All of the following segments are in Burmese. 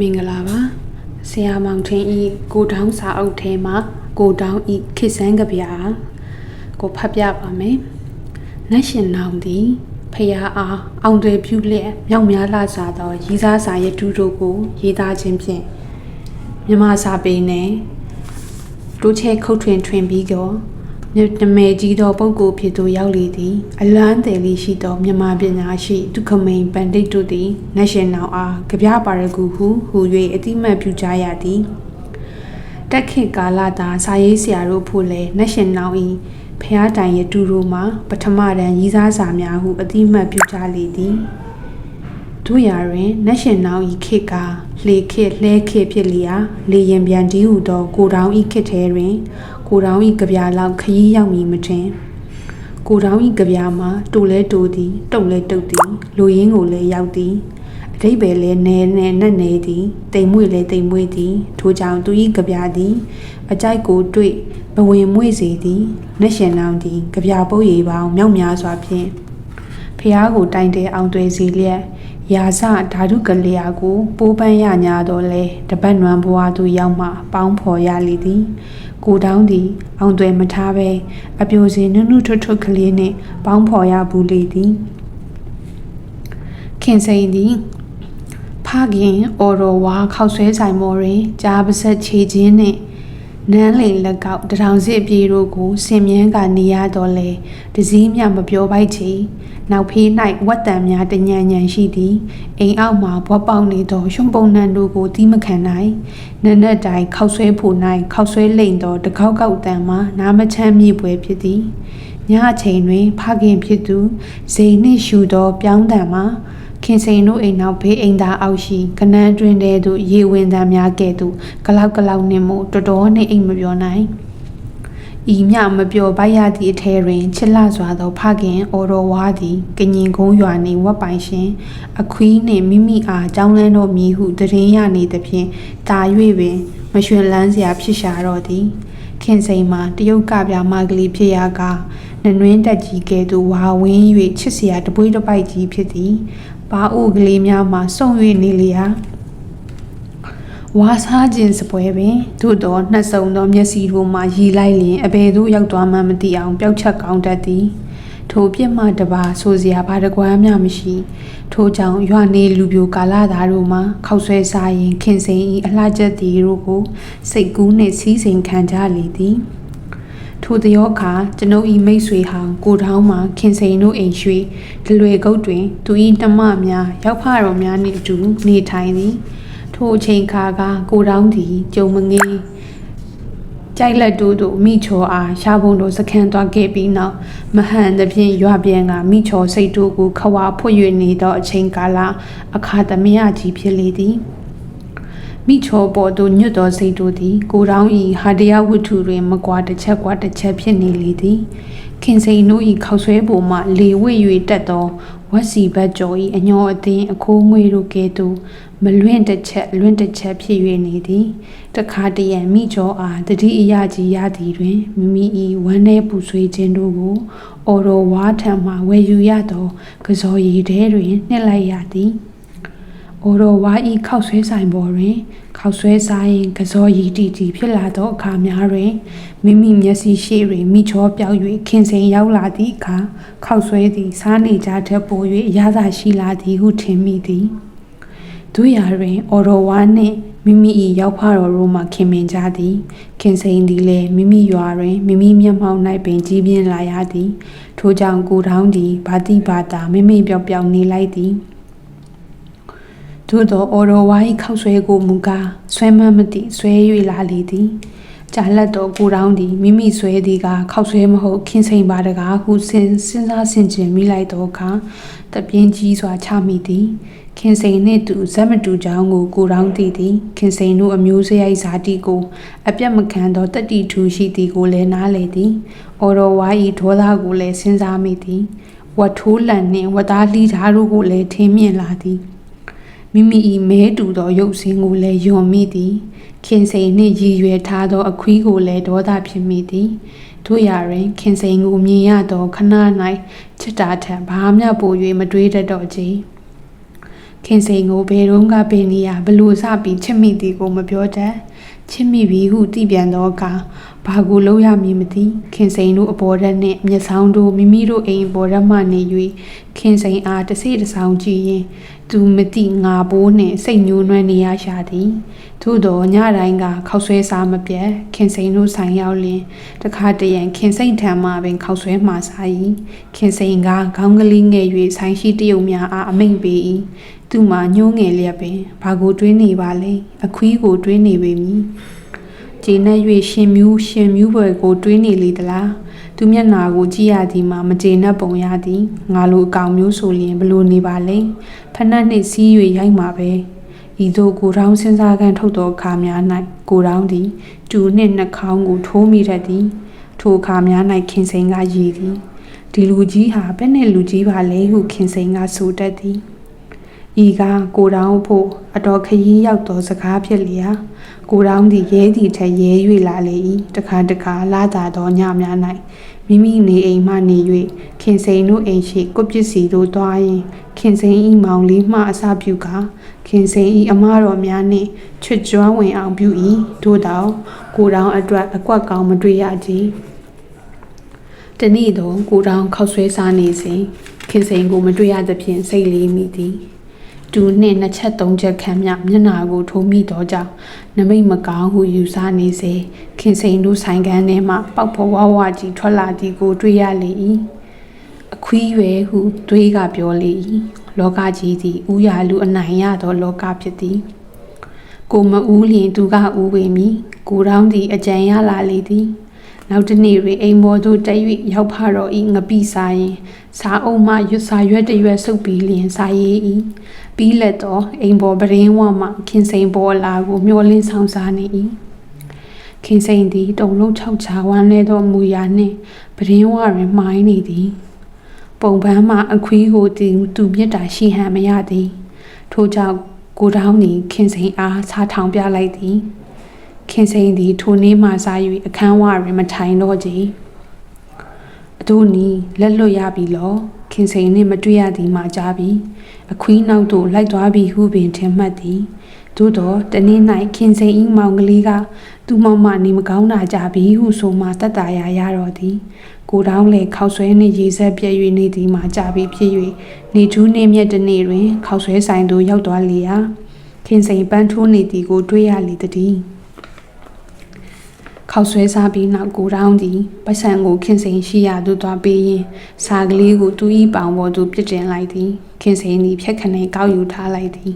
မင်္ဂလာပါဆရာမောင်ထင်းဤကိုတောင်းစာအုပ်ထဲမှာကိုတောင်းဤခေစန်းကဗျာကိုဖတ်ပြပါမယ်နတ်ရှင်နောင်သည်ဖရာအားအောင်တွေပြုလျက်မြောက်များလာစွာသောရည်စားစာရတုတို့ကို ရေးသားခြင်းဖြင့်မြမစာပေနဲ့တိုးချဲခုတ်ထွင်ထွင်ပြီးတော့ နမဲကြီးသောပုဂ္ဂိုလ်ဖြစ်သူရောက်လေသည်အလန်းတယ်လေးရှိသောမြမပညာရှိဒုက္ခမိန်ပန္တိတ်တို့သည်နတ်ရှင်နောင်အားကြပြပါရကူဟုဟူ၍အတိမတ်ပြုကြရသည်တက်ခေတ်ကာလသာစာရေးဆရာတို့ဖို့လည်းနတ်ရှင်နောင်၏ဖျားတိုင်ရတူတို့မှာပထမတန်းရည်စားစာများဟုအတိမတ်ပြုကြလေသည်တို့ရာတွင်နတ်ရှင်နောင်ဤခေတ်ကလေခေတ်လှဲခေတ်ဖြစ်လျာလေရင်ပြန်ဒီဟုသောကိုတောင်ဤခေတ်ထဲတွင် ကိုတောင်ဤကြပြလောက်ခရီးရောက်မည်မထင်ကိုတောင်ဤကြပြမှာတူလဲတူသည်တုတ်လဲတုတ်သည်လူရင်းကိုလည်းရောက်သည်အတိတ်ပဲလဲနဲနဲနဲ့နဲသည်တိမ်မွေလဲတိမ်မွေသည်ထို့ကြောင့်သူဤကြပြသည်အကြိုက်ကိုတွေ့ဘဝင်မွေစေသည်နှရှင်နောင်သည်ကြပြပုတ်ရည်ပေါင်းမြောက်များစွာဖြင့်ဖះကိုတိုင်တဲအောင်တွေ့စီလျက် ရာဇဓာတုကလျာကို ပိုးပန်းရညာတော့လဲတပတ်နွမ်းဘွားသူရောက်မှပေါင်းဖော်ရလေသည်ကိုတောင်းသည်အောင်သွဲမထားပဲအပြိုစင်နုနုထွတ်ထွတ်ကလေးနှင့်ပေါင်းဖော်ရဘူးလေသည်ခင်စိန်သည်ဖခင်အော်တော်ဝါခောက်ဆွဲဆိုင်မော်တွင်ကြားပါဆက်ခြေချင်းနှင့်နန်းလိန်လက်ကောက်တထောင်စစ်ပြေတို့ကိုစင်မြန်းကနေရတော့လေတစည်းမြမပြောပိုက်ချေ နောက်ဖေး၌ဝတ်တံများတညံညံရှိသည်အိမ်အောက်မှဘွက်ပေါက်နေသောရွှံပုံနှံတို့ကိုတီးမခံနိုင်နနက်တိုင်းခောက်ဆွဲဖို့၌ခောက်ဆွဲလိမ့်သောတကောက်ကောက်တံမှနားမချမ်းမြေပွဲဖြစ်သည်ညအချိန်တွင်ဖခင်ဖြစ်သူဇိန်နှင့်ရှူသောပြောင်းတံမှာခင်စိန်တို့အိမ်နောက်ဘေးအိမ်သားအောက်ရှိကနန်းတွင်တဲသို့ရေဝင်တံများကဲ့သို့ကလောက်ကလောက်နှင့်မို့တော်တော်နှင့်အိမ်မပြောနိုင် ဤမြမပြောပိုက်ရသည့်အထဲတွင်ချစ်လစွာသောဖခင်အော်တော်ဝါသည်ကညင်ကုန်းရွာနှင့်ဝက်ပိုင်ရှင်အခွီးနှင့်မိမိအားကြောင်းလန်းတော်မည်ဟုတရင်ရနေသဖြင့်တာ၍ပင်မရွှင်လန်းစရာဖြစ်ရှာတော့သည်ခင်စိန်မှာတရုတ်ကပြမကလေးဖြစ်ရာကနနွင်းတက်ကြီးကဲ့သို့ဝါဝင်း၍ချစ်စရာတပွေးတပိုက်ကြီးဖြစ်သည်ဘာအိုကလေးများမှာစုံ၍နေလျာ ဝါစားခြင်းစပွဲပင်သို့တော့နှက်ဆုံသောမျက်စိတို့မှရီလိုက်လျင်အဘယ်သို့ရောက်သွားမှမသိအောင်ပျောက်ချက်ကောင်းတတ်သည်ထိုပြစ်မှတပါဆိုစရာဘာတကွာမှမရှိ ထိုကြောင့်ရွာနေလူပြိုကာလာသားတို့မှခောက်ဆွဲစားရင်ခင်စိန်ဤအလှချက်တီတို့ကို စိတ်ကူးနှင့်စီးစိမ်ခံကြလေသည်ထိုတယောခါကျွန်ုပ်ဤမိတ်ဆွေဟောင်းကိုထောင်းမှခင်စိန်တို့အိမ်ရွှေဒလွေကုတ်တွင် သူဤနှမများရောက်ဖတော်များနှင့်အတူနေထိုင်သည် ထိုအချိန်ခါကကိုထောင်းသည်ကြုံမငေးကြိုက်လက်တို့တို့မိချောအားရှားဘုံတို့စခန်းသွားခဲ့ပြီးနောက်မဟန်သဖြင့်ရွာပြန်ကမိချောစိတ်တို့ကိုခွာဖွ၍နေသောအချိန်ကာလအခါသမယကြီးဖြစ်လေသည်မိချောပေါ်သို့ညွတ်သောစိတ်တို့သည် ကိုတောင်းဤဟာတရားဝတ္ထုတွင်မကွာတစ်ချက်ကွာတစ်ချက်ဖြစ်နေလေသည်ခင်စိန်တို့ဤခောက်ဆွဲပုံမှလေဝိ၍တက်သောဝက်စီဘတ်ကျော်ဤအညောအသင်းအခိုးငွေတို့ကဲ့သို့ မလွင့်တစ်ချက်လွင့်တစ်ချက်ဖြစ်၍နေသည်တခါတရံမိကျော်အားတတိအရကြီးရသည်တွင်မိမိဤဝမ်းနေပူဆွေးခြင်းတို့ကိုအော်တော်ဝါထံမှဝယ်ယူရသောကစော်ရည်ထဲတွင်နှစ်လိုက်ရသည်အိုတော်ဝါဤခောက်ဆွဲဆိုင်ပေါ်တွင်ခောက်ဆွဲစားရင်ကစောရီတီတီဖြစ်လာသောအခါများတွင်မိမိမျက်စိရှိတွင်မိချောပြောက်၍ခင်စိန်ရောက်လာသည့်အခါခောက်ဆွဲသည်စားနေကြထက်ပို၍အရသာရှိလာသည်ဟုထင်မိသည် တို့ရာတွင်အော်တော်ဝါနှင့်မိမိ၏ရောက်ဖတော်တို့မှခင်မင်ကြသည်ခင်စိန်သည်လည်းမိမိရွာတွင်မိမိမျက်မှောက်၌ပင်ကြီးပြင်းလာရသည်ထိုကြောင့်ကိုထောင်းသည်ဘာတိဘာတာမိမိပြောက်ပြောက်နေလိုက်သည်သို့သောအော်တော်ဝါ၏ခောက်ဆွဲကိုမူကားဆွဲမမသိဆွဲ၍လာလေသည် ကြာလက်တော်ကိုတောင်းသည်မိမိဆွဲသည်ကခောက်ဆွဲမဟုတ်ခင်စိန်ပါတကားဟုစဉ်စဉ်းစားဆင်ခြင်မိလိုက်သောအခါတပြင်းကြီးစွာချမိသည်ခင်စိန်နှင့်တူဇက်မတူချောင်းကိုကိုတောင်းသည်သည်ခင်စိန်တို့အမျိုးစရိုက်ဇာတိကိုအပြတ်မခံသောတတိထူရှိသည်ကိုလည်းနားလေသည်အော်တော်ဝါ၏ဒေါသကိုလည်းစဉ်းစားမိသည်ဝတ်ထိုးလန်နှင့်ဝတ်သားလှီးသားတို့ကိုလည်းထင်းမြင်လာသည် မိမိ၏မဲတူသောရုပ်စင်းကိုလည်းယွန်မိသည်ခင်စိန်နှင့်ရည်ရွယ်ထားသော အခွီးကိုလည်းဒေါသဖြစ်မိသည်တို့ရာတွင်ခင်စိန်ကိုမြင်ရသောခဏ၌ချစ်တာထံဘာမျှပို၍မတွေးတတ်တော့ကြခင်စိန်ကိုဘယ်တော့ကပင်နေရဘလို့စပြီးချစ်မိသည်ကိုမပြောတတ်ချစ်မိပြီဟုသိပြန်သောအခါဘာကိုလုပ်ရမည်မသိခင်စိန်တို့အပေါ်ရက်နှင့်မျက်စောင်းတို့မိမိတို့အိမ်အပေါ်ရက်မှနေ၍ခင်စိန်အားတစ်စိတစ်ဆောင်ကြည့်ရင် သူမသိငါဘိုးနှင့်စိတ်ညှိုးနွမ်းနေရရှာသည်သို့တော်ညတိုင်းကခောက်ဆွဲစားမပြတ်ခင်စိန်တို့ဆိုင်ရောက်လင်တခါတရံခင်စိန်ထံမှပင်ခောက်ဆွဲမှာစား၏ခင်စိန်ကခေါင်းကလေးငယ်၍ဆိုင်ရှိတရုတ်များအားအမိန့်ပေး၏သူမှညှိုးငယ်လျက်ပင်ဘာကိုတွေးနေပါလဲအခွီးကိုတွေးနေပေမည်ဂျင်းနဲ့၍ရှင်မြူးရှင်မြူးဘွယ်ကိုတွေးနေလေသလား သူမျက်နာကိုကြည့်ရသည်မှာမကျေနပ်ပုံရသည်ငါလိုအကောင်မျိုးဆိုရင်ဘလို့နေပါလဲဖဏတ်နှင့်စီး၍ရိုက်မှာပဲဤသို့ကိုတောင်းစဉ်းစားကန်ထုတ်သောအခါများ၌ကိုတောင်းသည်တူနှင့်နှာခေါင်းကိုထိုးမိတတ်သည်ထိုအခါများ၌ခင်စိန်ကရည်သည်ဒီလူကြီးဟာဘယ်နဲ့လူကြီးပါလဲဟုခင်စိန်ကဆိုတတ်သည် ဤကကိုတောင်းဖို့အတော်ခရီးရောက်သောစကားဖြစ်လျာကိုတောင်းသည်ရဲသည်ထက်ရဲ၍လာလေ၏တခါတခါလာတာသောညများ၌မိမိနေအိမ်မှနေ၍ခင်စိန်တို့အိမ်ရှိကုပစ္စည်းတို့တွားရင်ခင်စိန်ဤမောင်လေးမှအစပြုကခင်စိန်ဤအမတော်များနှင့်ချွတ်ကြွဝင်အောင်ပြု၏ထို့တောင်ကိုတောင်းအတွက်အကွက်ကောင်းမတွေ့ရကြည်တနေ့တော့ကိုတောင်းခောက်ဆွဲစားနေစဉ်ခင်စိန်ကိုမတွေ့ရသဖြင့်စိတ်လေးမိသည် တူနှင့်နှစ်ချက်သုံးချက်ခန့်မြမျက်နာကိုထိုးမိတော့ကြောင့်နမိတ်မကောင်းဟုယူဆနေစေခင်စိန်တို့ဆိုင်ကန်းထဲမှပေါက်ဖော်ဝဝကြီးထွက်လာသည်ကိုတွေ့ရလေ၏အခွီးရွယ်ဟုတွေးကပြောလေ၏လောကကြီးသည်ဥရာလူအနိုင်ရသောလောကဖြစ်သည်ကိုမဦးလျင်သူကဦးပေမည်ကိုတောင်းသည်အကြံရလာလေသည် နောက်တနေ့တွင်အိမ်မော်သို့တက်၍ရောက်ဖတော့ဤငပိစားရင်စားအုံမှရွတ်စာရွက်တရွက်ဆုပ်ပြီးလျင်စားရည်ဤပြီးလက်တော့အိမ်ပေါ်ပရင်းဝမှခင်စိန်ပေါ်လာကိုမျောလင်းဆောင်စားနေ၏ခင်စိန်သည်တုံလုံး၆ချာဝမ်းလဲသောမူရာနှင့်ပရင်းဝတွင်မှိုင်းနေသည်ပုံပန်းမှအခွီးကိုတင်သူမြတ်တာရှိဟန်မရသည်ထို့ကြောင့်ကိုတောင်းသည်ခင်စိန်အားစားထောင်ပြလိုက်သည် ခင်စိန်သည်ထိုနေ့မှစား၍အခန်းဝတွင်မထိုင်တော့ကြအတို့နီလက်လွတ်ရပြီလောခင်စိန်နှင့်မတွေ့ရသည်မှကြားပြီအခွီးနောက်သို့လိုက်သွားပြီဟုပင်ထင်မှတ်သည်သို့တော့တနေ့၌ခင်စိန်ဤမောင်ကလေးကသူ့မောင်မနေမကောင်းတာကြပြီဟုဆိုမှတတ်တာရရတော့သည်ကိုတောင်းလေခောက်ဆွဲနှင့်ရေဆက်ပြည့်၍နေသည်မှကြပြီဖြစ်၍နေထူးနှင့်မြက်တနေ့တွင်ခောက်ဆွဲဆိုင်သို့ရောက်သွားလေရာခင်စိန်ပန်းထိုးနေသည်ကိုတွေ့ရလေသည် ခောက်ဆွဲစားပြီးနောက်ကိုတောင်းသည်ပတ်စံကိုခင်စိန်ရှိရာသို့သွားပေးရင်စာကလေးကိုသူ့ဤပေါင်ပေါ်သို့ပြစ်တင်လိုက်သည်ခင်စိန်သည်ဖြက်ခနဲကောက်ယူထားလိုက်သည်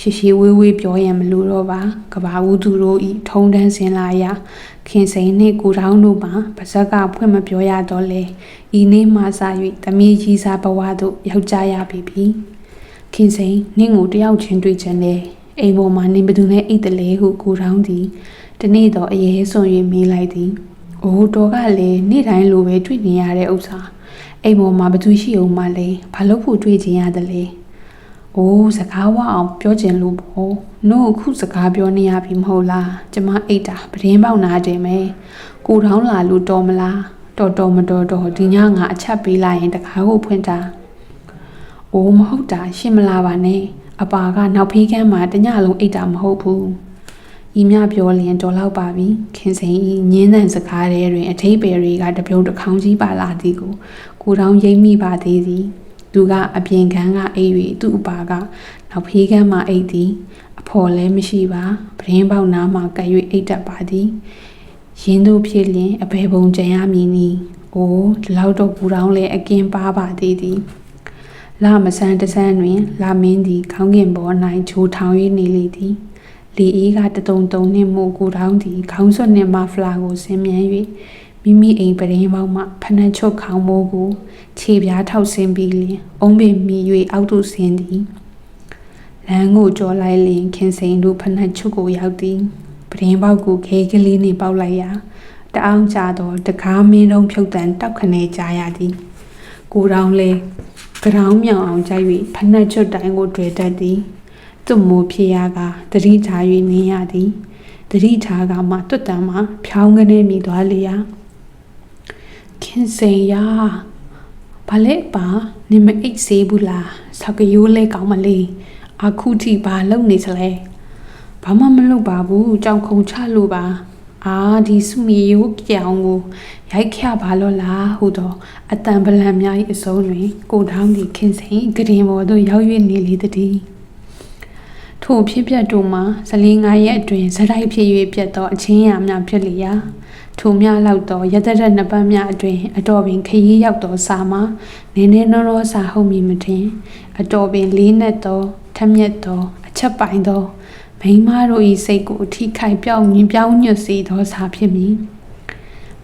ရှိရှိဝေးဝေးပြောရန်မလိုတော့ပါကဘာဦးသူတို့ဤထုံတန်းစင်လာရာခင်စိန်နှင့်ကိုတောင်းတို့မှာပါဇက်ကဖွင့်မပြောရတော့လေဤနေ့မှစ၍တမီးကြီးစားဘဝသို့ရောက်ကြရပြီပြီခင်စိန်နင့်ကိုတယောက်ချင်းတွေ့ချင်တယ် အိမ်ပေါ်မှာနင်ဘသူနဲ့အိတ်တလဲဟုကိုတောင်းသည်တနေ့တော့အရေးဆွန်၍မေးလိုက်သည်။အိုးတော်ကလည်းနေ့တိုင်းလိုပဲတွေ့နေရတဲ့ဥစ္စာအိမ်ပေါ်မှာဘသူရှိအောင်မလဲဘာလို့ဖို့တွေ့ချင်ရသလဲ။အိုးစကားဝအောင်ပြောချင်လို့ပေါ့။နို့အခုစကားပြောနေရပြီမဟုတ်လား။ကျမအိတ်တာပဒင်းပေါက်နာတယ်မယ်။ကိုထောင်းလာလို့တော်မလား။တော်တော်မတော်တော်ဒီညငါအချက်ပေးလိုက်ရင်တကားကိုဖွင့်တာ။အိုးမဟုတ်တာရှင်းမလာပါနဲ့။ အပါကနောက်ဖေးကမ်းမှာတညလုံးအိတ်တာမဟုတ်ဘူး။ဤမြပြောလျင်တော်လောက်ပါပြီခင်စိန်ဤညင်းတန်စကားတွေတွင်အထိပ္ပယ်တွေကတပြုံတစ်ခေါင်းကြီးပါလာသည်ကိုကိုတောင်ရိမ့်မိပါသေးသည်သူကအပြင်ခန်းကအိပ်၍သူ့အပါကနောက်ဖေးခန်းမှအိပ်သည်အဖော်လည်းမရှိပါပရင်းပေါက်နားမှကပ်၍အိပ်တတ်ပါသည်ရင်းတို့ဖြစ်လျင်အဘယ်ပုံကြံရမည်နီအိုးဒီလောက်တော့ကူတောင်းလဲအကင်းပါပါသေးသည် လာမဆန်းတဆန်းတွင်လာမင်းသည်ခေါင်းကင်ပေါ်၌ဂျိုးထောင်၍နေလေသည်လေအေးကတတုံတုံနှင့်မို့ကိုတောင်းသည်ခေါင်းစွပ်နှင့်မဖလာကိုဆင်းမြန်း၍မိမိအိမ်ပရင်းပေါင်းမှဖနှက်ချုပ်ခေါင်းမိုးကိုခြေပြားထောက်ဆင်းပြီးလျင်အုံးပင်မိ၍အောက်သို့ဆင်းသည်လမ်းကိုကြောလိုက်လျင်ခင်စိန်တို့ဖနှက်ချုပ်ကိုရောက်သည်ပရင်းပေါက်ကိုခဲကလေးနှင့်ပေါက်လိုက်ရာတအောင်ကြသောတကားမင်းလုံးဖြုတ်တန်တောက်ခနဲကြားရသည်ကိုတောင်းလဲ ကြောင်မြောင်အောင်ကြိုက်၍ဖနှက်ချွတ်တိုင်းကိုတွေ့တတ်သည်သူ့မိုးဖြစ်ရကတတိထား၍နေရသည်တတိထားကမှတွတ်တံမှဖြောင်းကနေမိသွားလေရာခင်စိန်ရဘာလဲပါနေမအိတ်စေးဘူးလားဆောက်ကရိုးလဲကောင်းမလေးအခုထိဘာလုပ်နေစလဲဘာမှမလုပ်ပါဘူးကြောင်ခုံချလို့ပါ အာဒီစုမီရိုးကြောင်ကိုရိုက်ခရပါလို့လားဟူတော့အတန်ပလန်များ၏အစုံတွင်ကိုထောင်းသည်ခင်စိန်ဂရင်ပေါ်သို့ရောက်၍နေလေသည်ထို့ဖြစ်ပျက်တို့မှာဇလီငါရဲ့အတွင်ဇတိုက်ဖြစ်၍ပြတ်သောအချင်းရာများဖြစ်လျာထိုများလောက်သောရတရက်နှစ်ပတ်များအတွင်အတော်ပင်ခရီးရောက်သောစာမှာနင်းနေနောနောစာဟုတ်မီမထင်အတော်ပင်လေးနက်သောထက်မြက်သောအချက်ပိုင်သော မိန်းမတို့၏စိတ်ကိုအထိခိုက်ပြောင်းညင်ပြောင်းညွတ်စေသောစာဖြစ်မည်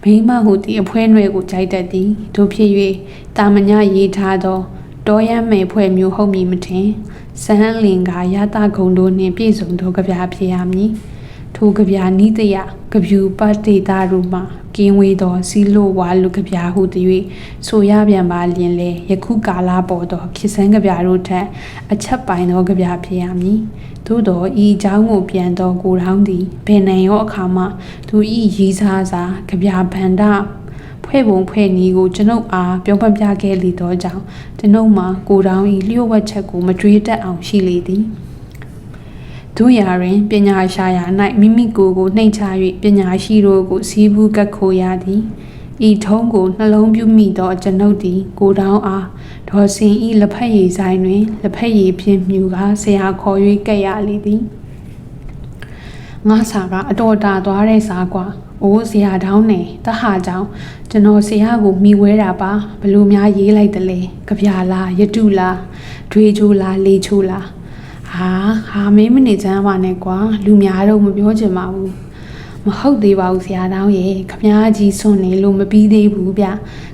မိန်းမဟုသည်အဖွဲနွယ်ကိုကြိုက်တတ်သည်တို့ဖြစ်၍တာမညရေးထားသောတောရမ်းမယ်ဖွဲ့မျိုးဟုတ်မည်မထင်စန်းလင်ကရတာဂုံတို့နှင့်ပြည့်စုံသောကြပြဖြစ်ရမည်ထိုကြပြနိတယကပြူပတ်တေတာတို့မှ ကင်းဝေးသောစီလိုဝါလူကပြားဟုသည်၍ဆိုရပြန်ပါလျင်လေယခုကာလပေါ်သောခေဆန်းကပြားတို့ထက်အချက်ပိုင်သောကပြားဖြစ်ရမည်သို့တော်ဤအကြောင်းကိုပြန်သောကိုထောင်းသည်ဘယ်နိုင်ရောအခါမှသူဤရီစားစာကပြားဗန္ဒဖွဲ့ပုံဖွဲ့နည်းကိုကျွန်ုပ်အားပြောပြပြခဲ့လေသောကြောင့်ကျွန်ုပ်မှာကိုထောင်းဤလျှို့ဝှက်ချက်ကိုမတွေးတတ်အောင်ရှိလေသည် တို့ရာတွင်ပညာရှာရာ၌မိမိကိုယ်ကိုနှိမ်ချ၍ပညာရှိတို့ကိုစီးပူးကတ်ခိုရသည်ဤထုံးကိုနှလုံးပြုမိသောကျွန်ုပ်သည် ကိုတောင်းအားဒေါ်စင်ဤလက်ဖက်ရည်ဆိုင်တွင်လက်ဖက်ရည်ဖြင့်မြူကားဆရာခေါ်၍ကက်ရလေသည်ငါစာကအတော်တာသွားတဲ့စာကွာအိုးဆရာတောင်းနေတဟာကြောင့်ကျွန်တော်ဆရာကိုမိဝဲတာပါဘလို့များရေးလိုက်တယ်လေကြပြလားရတုလားဒွေချိုးလားလေချိုးလား ဟာဟာမင်းမနေချမ်းပါနဲ့ကွာလူများတော့မပြောချင်ပါဘူးမဟုတ်သေးပါဘူးဆရာတောင်းရေခမားကြီးဆွနေလို့မပြီးသေးဘူးဗျ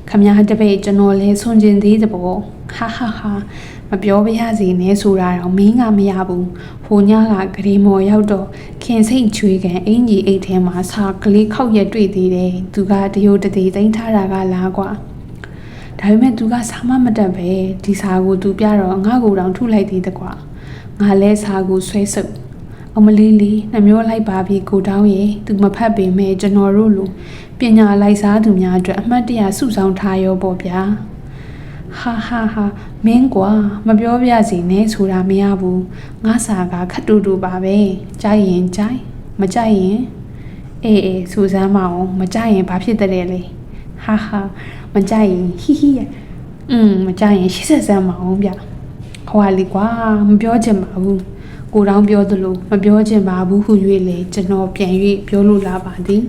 ခမားတပည့်ကျွန်တော်လဲဆွန်ကျင်သေးတဲ့ပေါ့ဟာဟာဟာမပြောပြရစီနဲ့ဆိုတာတော့မင်းကမရဘူးဟိုညကဂရီမော်ရောက်တော့ခင်စိတ်ချွေကန်အင်ကြီးအိတ်ထဲမှာစာကလေးခောက်ရက်တွေ့သေးတယ်သူကတရုတ်တသေးသိမ်းထားတာကလားကွာဒါပေမဲ့သူကစာမမတက်ပဲဒီစာကိုသူပြတော့ငါ့ကိုတောင်ထုလိုက်သေးတယ်ကွာ ငါလဲစာကိုဆွဲဆုပ်အမလေးလေးနှမျိုးလိုက်ပါပြီကိုတောင်းရေသူမဖတ်ပေမဲ့ကျွန်တော်တို့လိုပညာလိုက်စားသူများအတွက်အမှတ်တရစုဆောင်ထားရောပေါ့ဗျာဟာဟာဟာမင်းကွာမပြောပြစီနဲ့ဆိုတာမရဘူးငါစာကခတ်တူတူပါပဲကြိုက်ရင်ကြိုက်မကြိုက်ရင်အေးအေးစူစမ်းမအောင်မကြိုက်ရင်ဘာဖြစ်တဲ့လဲဟာဟာမကြိုက်ရင်ဟီဟီอืมမကြိုက်ရင်ရှစ်ဆက်စမ်းမအောင်ဗျ ဟွာလီကွာမပြောချင်ပါဘူးကိုတောင်ပြောသလိုမပြောချင်ပါဘူးဟု၍လေကျွန်တော်ပြန်၍ပြောလို့လာပါသည်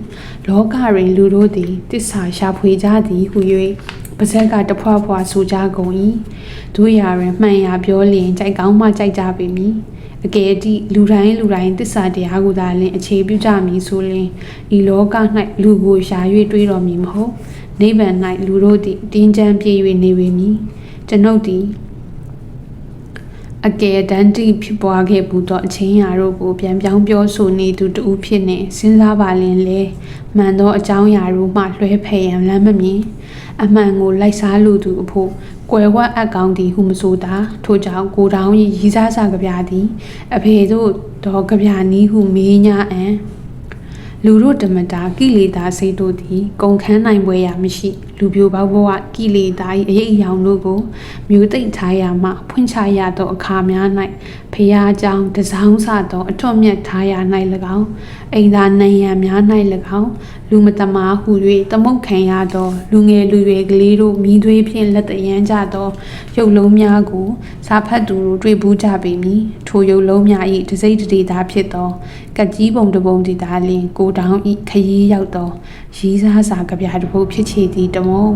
လောကတွင်လူတို့သည်တစ္ဆာရှာဖွေကြသည်ဟု၍ပါဇက်ကတဖွာဖွာဆိုကြကုန်၏တို့ရာတွင်မှန်ရာပြောလျင်ကြိုက်ကောင်းမှကြိုက်ကြပေမည်အကယ်တိလူတိုင်းလူတိုင်းတစ္ဆာတရားကိုသာလင်အခြေပြုကြမည်ဆိုလျင်ဤလောက၌လူကိုရှာ၍တွေးတော်မည်မဟုတ်နိဗ္ဗာန်၌လူတို့သည်တင်းချမ်းပြေ၍နေပေမည်ကျွန်ုပ်သည် အကယ်တမ်းတိဖြစ်ပွားခဲ့ဘူးသောအချင်းရာတို့ကိုပြန်ပြောင်းပြောဆိုနေသူတူဖြစ်နေစဉ်းစားပါလင်လေမှန်သောအကြောင်းအရာတို့မှလွှဲဖယ်ရန်လမ်းမမြင်အမှန်ကိုလိုက်စားလူသူအဖို့ကွယ်ဝတ်အပ်ကောင်းသည်ဟုမဆိုတာထို့ကြောင့်ကိုတောင်း၏ရီးစားစာကြပြသည် အဖေတို့တော့ကြပြနီးဟုမေးညာအံလူတို့ဓမ္မတာကိလေသာစိတ်တို့သည်ကုန်ခန်းနိုင်ပွဲရာမရှိလူပြိုပေါဘဝကိလေသာ၏အရေးအယောင်တို့ကိုမျိုးသိမ့်ထားရမှဖွင့်ချရသောအခါများ၌ဖရာကြောင့်တစောင်းဆသောအထွတ်မြတ်ထားရ၌၎င်းအိမ်သာနိုင်ရန်များ၌၎င်းလူမတမာဟု၍သမုတ်ခံရသော လူငယ်လူရွယ်ကလေးတို့မိသွေးဖြင့်လက်တရန်ကြသောရုပ်လုံးများကိုစာဖတ်သူတို့တွေ့ဘူးကြပေမည်ထိုရုပ်လုံးများ၏တစိမ့်တဒေသာဖြစ်သောကကြီးပုံတပုံဒီသာလျင်ကိုတောင်ဤခရီးရောက်သော ရီးစားစာကြပြတစ်ပုဒ်ဖြစ်ချေသည်တမုံ